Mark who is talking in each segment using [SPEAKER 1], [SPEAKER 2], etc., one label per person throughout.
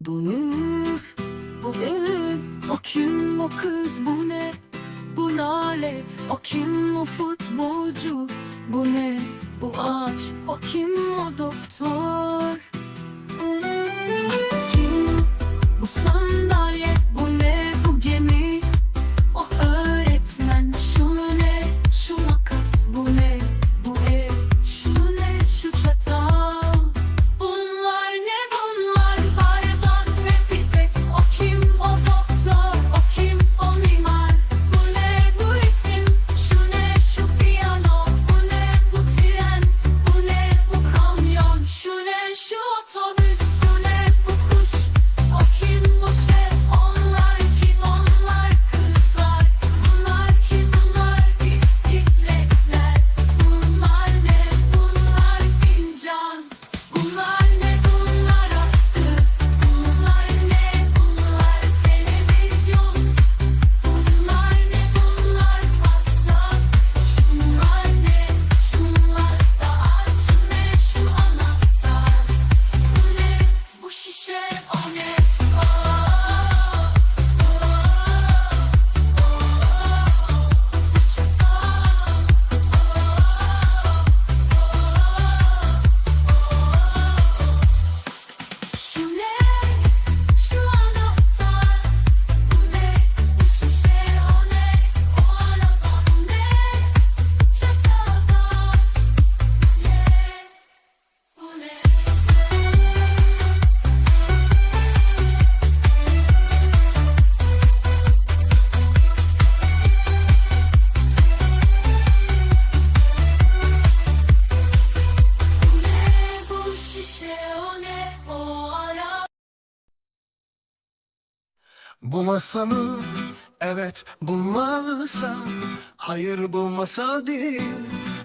[SPEAKER 1] Bu ne? Bu ev, o kim o kız bu ne? Bu lale, o kim o futbolcu? Bu ne? Bu ağaç, o kim o doktor? Ne Bu
[SPEAKER 2] masa mı? Evet bu masa Hayır bu masa değil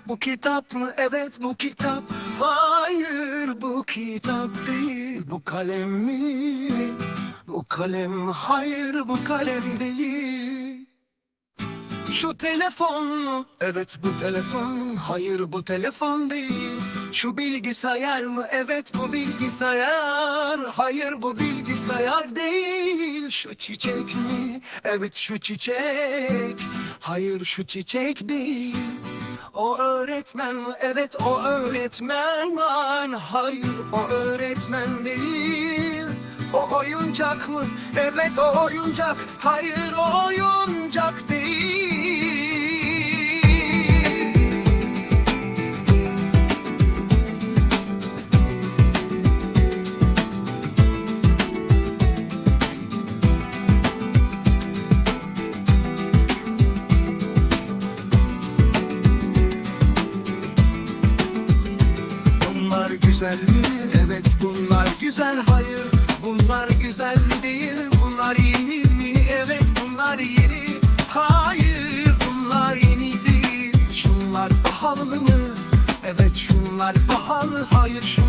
[SPEAKER 2] Bu kitap mı? Evet bu kitap Hayır bu kitap değil Bu kalem mi? Bu kalem hayır bu kalem değil şu telefon mu? Evet bu telefon. Hayır bu telefon değil. Şu bilgisayar mı? Evet bu bilgisayar. Hayır bu bilgisayar değil. Şu çiçek mi? Evet şu çiçek. Hayır şu çiçek değil. O öğretmen? Evet o öğretmen var. Hayır o öğretmen değil. O oyuncak mı? Evet o oyuncak. Hayır o oyuncak değil. Güzel mi? Evet bunlar güzel hayır Bunlar güzel değil Bunlar yeni mi? Evet bunlar yeni Hayır bunlar yeni değil Şunlar pahalı mı? Evet şunlar pahalı Hayır şunlar